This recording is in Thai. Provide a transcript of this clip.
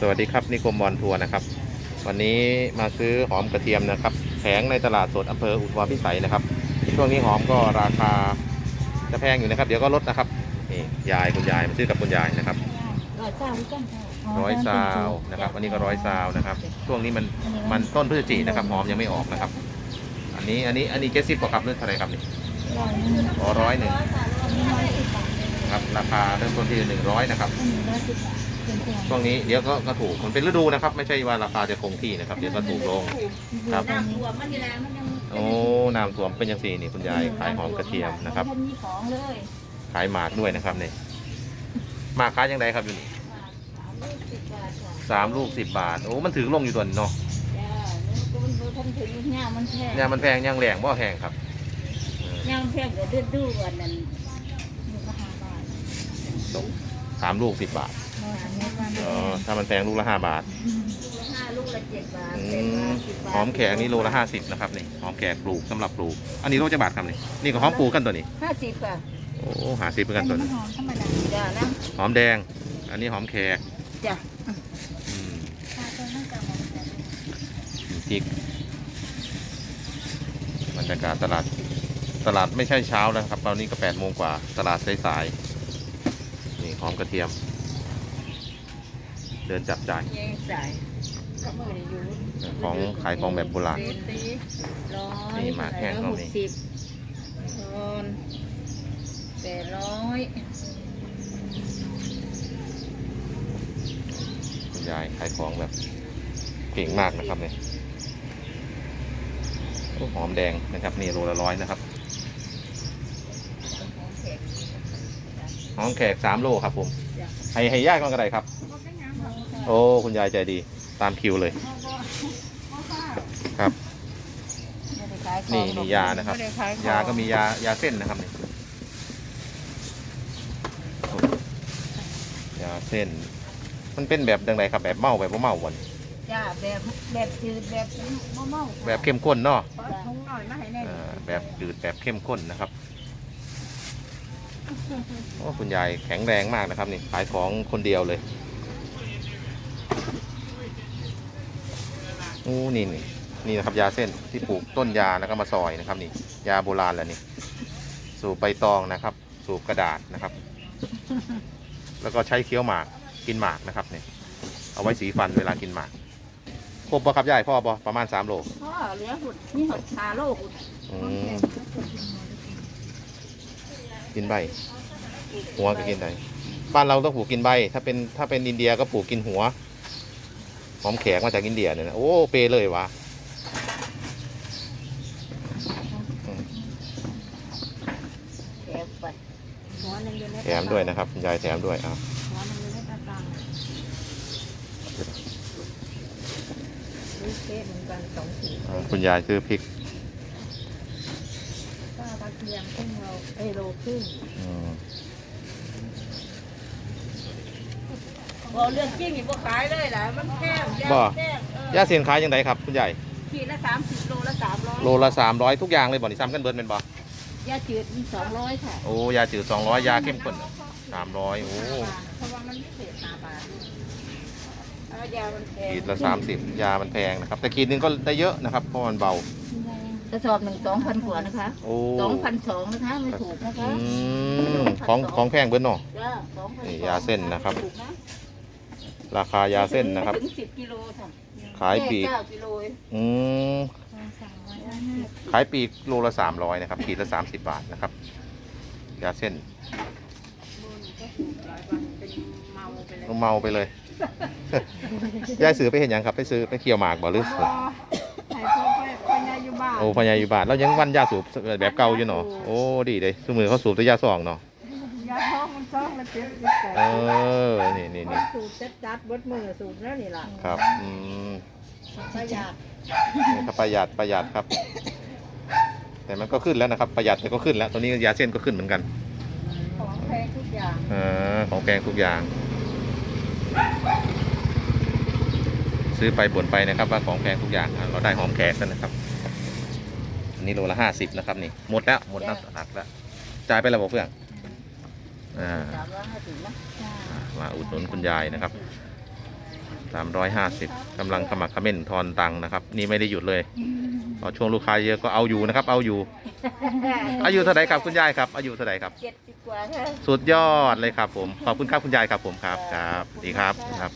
สวัสดีครับนิคมบอลทัวร์นะครับ วันนี้มาซื้อหอมกระเทียมนะครับแผงในตลาดสดอำเภออุทุมพิสัยนะครับ ช่วงนี้หอมก็ราคาจะแพงอยู่นะครับ เดี๋ยวก็ลดนะครับนี่ยายคุณยายมาซื้อกับคุณยายนะครับร้อยเก้าหรือกันค่ะร้อยซาวนะครับอันนี้ก็ร้อยซาวนะครับ ช่วงนี้มันมันต้นพฤศจินะครับหอมยังไม่ออกนะครับ อันนี้อันนี้อันนี้เจ็ดสิบกว่าครับเรื่องเท่าไหรครับนี่ร้อยหนึ่งอ๋อร้อยหนึ่ง อันนี้ร้อยสิบบาทครับราคาเริ่มต้นที่หนึ่งร้อยนะครับอันนี้ร้อยสิบบาทเป็นแพงช่วงนี้เดี๋ยวก็ก็ถูกมันเป็นฤดูนะครับ ไม่ใช่ว่าราคาจะคงที่นะครับ เดี๋ยวก็ถูกลงครับน้ำท่วมมันนี่แหละมันยังโอ้น้ำท่วมเป็นยังสี่นี่คุณยายขายหอมกระเทียมนะครับมันมีของเลยขายหมากด้วยนะครับนี่หมากขายยังไงครับอยู่นี่สามลูกสิบบาทค่ะสามลูกสิบบาทโอ้มันถือลงอยู่ตัวนี้เนาะจ้าแล้วก็มันบ่ทันถึงย่างมันแพงเนี่ยมันแพงย่างแรงบ่แพงครับเออย่างแพงเดี๋ยวดื้อดื้อวันนั้นลูกละห้าบาท สามลูกสิบบาทร้อยอันนี้วันเออถ้ามันแพงลูกละห้าบาทห้าลูกละเจ็ดบาทอืเจ็ดมบาทสิบบาทหอมแขกนี่โลละห้าสิบนะครับนี่หอมแขกปลูกสำหรับปลูก อันนี้โลจะบาทครับนี่นี่ก็หอมปลูกกันตัวนี้ห้าสิบค่ะโอ้หาสิบเหมือนกันตัวนี้หอมธรรมดาจ้านะหอมแดง อันนี้หอมแขกจ้ะอืมถ้าตัวนั้นจะหอมแดงพริกบรรยากาศตลาดตลาดไม่ใช่เช้าแล้วครับ ตอนนี้ก็แปดโมงกว่าตลาดสายๆนี่ห อมกระเทียม เดินจับจ่าย แยงใส่ก็มือนอยู่ของขายของแบบโบราณ ตีร้อยนี่หมากแห้งก็มีหสิบทอนแปดร้อยคุณยายขายของแบบเก่งมากนะครับเนี่ยโอ้หอมแดงนะครับนี่โลละร้อยนะครับ ของแขก หอมแขกสามโลครับผมจ้ะให้ให้ยากกันก็ได้ครับ โอ้คุณยายใจดีตามคิวเลย ครับไม่ได้ขายของนี่นี่ยานะครับไม่ได้ขายของยาก็มียายาเส้นนะครับนี่โอ้ยาเส้น มันเป็นแบบยังไงครับแบบเมาแบบบ่เมาวันจ้าแบบแบบจืดแบบมะม่วงแบบเข้มข้นเนาะขอถุงหน่อยมาให้แน่อ่าแบบจืดแบบเข้มข้นนะครับ โอ้คุณยายแข็งแรงมากนะครับนี่ขายของคนเดียวเลยโอ้นี่นี่นี่นะครับยาเส้นที่ปลูกต้นยาแล้วก็มาซอยนะครับนี่ ยาโบราณแล้วนี่ สูบใบตองนะครับ สูบกระดาษนะครับ แล้วก็ใช้เคี้ยวหมากกินหมากนะครับเนี่ยเอาไว้สีฟันเวลากินหมากครบปะครับยายพ่อปะประมาณสามโลพ่อเหลือหุ่นนี่หดชาโลกอืม กินใบ หัวก็กินได้บ้านเราต้องปลูกกินใบ ถ้าเป็นถ้าเป็นอินเดียก็ปลูกกินหัวหอมแขกมาจากอินเดียเนี่ยนะโอ้เปเลยวะอืมแถมไปหัวหนึงอยู่ในแถมด้วยนะครับคุณยายแถมด้วยอะหัวหนึงอยู่ในตะกร้าซื้อเค้กเหมือนกันสองขีดอ่าคุณยายซื้อพริก ป้ากระเทียมครึ่งโลเอยโลครึ่งอืมบอกเรื่องจริงนี่บ่ขายเลยล่ะมันแพงยาแพงเออยาเสียนขายยังไงครับคุณยายขีดละสามสิบโลละสามร้อยโลละสามร้อยทุกอย่างเลยบ่นี่ซ้ำกันเบิร์นเป็นบ่ยาจืดมีสองร้อยค่ะโอ้ยาจืดสองร้อยยาเข้มข้นสามร้อยโอ้เพราะว่ามันพิเศษห้าบาทเอายามันแพงขีดละสามสิบยามันแพงนะครับแต่ขีดหนึงก็ได้เยอะนะครับเพราะมันเบาก ระสอบหนึ่งสองพันกว่านะคะโอ้สองพันสองนะคะไม่ถูกนะคะอืมของของแพงเบิร์นเนาะ จ้าสองพันนี่ยาเส้นนะครับ ถูกนะราคายาเส้นนะครับไม่ถึงสิบกิโลค่ะขายปลีกแค่เก้ากิโลเองอืมขายปลีกโลละสามร้อยนะครับขีดละสามสิบบาทนะครับ ยาเส้นเป็นเมาไปเลยเมาไปเลย ยายซื้อไปเห็นยังครับ ไปซื้อไปเคี่ยวหมากบ่หรือไอ้พ่อไปยา อยู่บ้านโอ้พญาอยู่บาทแล้วยังวันยาสูบแบบเก่าอยู่เนาะโอ้ดีเลยสมือเขาสูบแต่ยาสองเนาะยาท้องมันท้องมันเจ็บเจ็บแสบเออนี่นี่นี่สูบจัดจัดๆเบดมือสูบแล้วนี่ล่ะครับอืมประหยัดนี่ครับประหยัดประหยัดครับ แต่มันก็ขึ้นแล้วนะครับ ประหยัดแต่ก็ขึ้นแล้วตอนนี้ยาเส้นก็ขึ้นเหมือนกัน ของแพงทุกอย่างเออของแพงทุกอย่าง ซื้อไปบ่นไปนะครับว่าของแพงทุกอย่างอะเราได้หอมแขกแล้วนะครับอั นนี้โลละห้าสิบนะครับนี่หมดแล้วหมดแล้วหักแล้วจ่ายไปแล้วบอกเพื่อนอ่าสามร้อยห้าสิบนะมาอุดหนุนคุณยายนะครับสามร้อยห้าสิบกำลังขมักเขม้นทอนตังค์นะครับ นี่ไม่ได้หยุดเลยพอช่วงลูกค้าเยอะก็เอาอยู่นะครับ เอาอยู่ อายุเท่าไหร่ครับคุณยายครับ อายุเท่าไหร่ครับเจ็ดสิบกว่าค่ะสุดยอดเลยครับผมขอบคุณครับคุณยายครับผมครับครับดีครับครับ